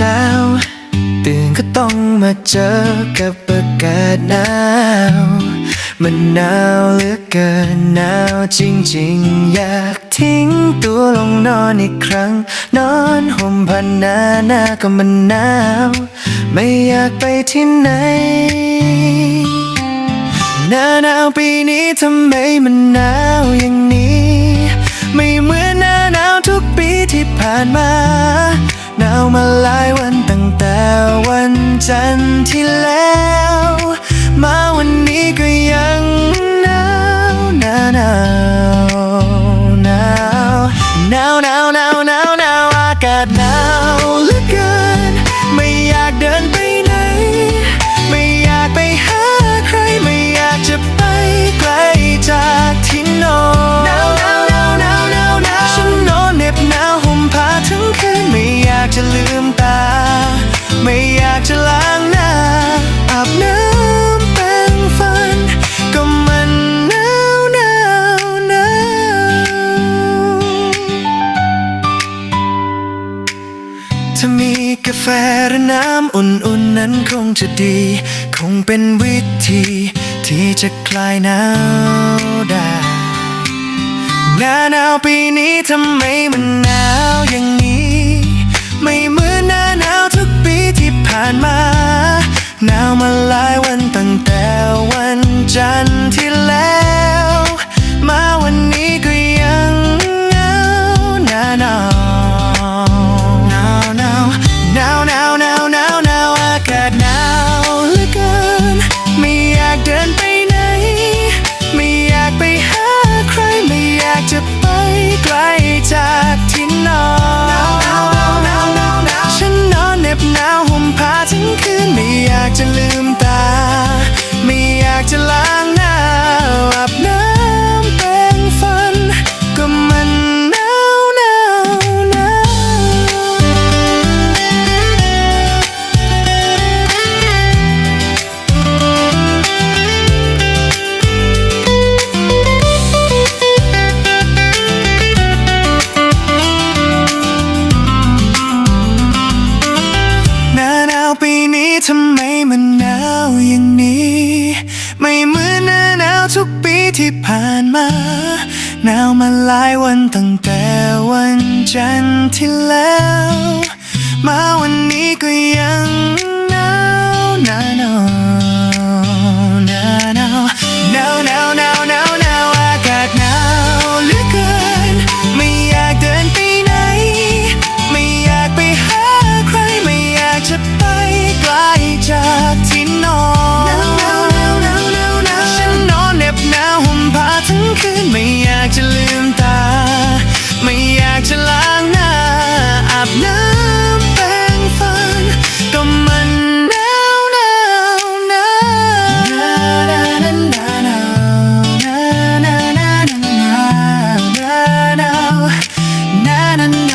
เช้า ตื่นก็ต้องมาเจอกับอากาศหนาว มันหนาวเหลือเกินหนาวจริงๆ อยากทิ้งตัวลงนอนอีกครั้ง นอนห่มผ้านาหน้าก็มันหนาว ไม่อยากไปที่ไหนหน้าหนาวปีนี้ทำไมมันหนาวอย่างนี้ till หรือน้ำอุ่นๆนั้นคงจะดี คงเป็นวิธีที่จะคลายหนาวได้หน้าหนาวปีนี้ทำไมมันหนาวยัง มือนหน้าหนาวทุกปีที่ผ่านมา หนาวมาหลายวันตั้งแต่วันจันทร์ที่แล้ว มาวันนี้ก็ยัง na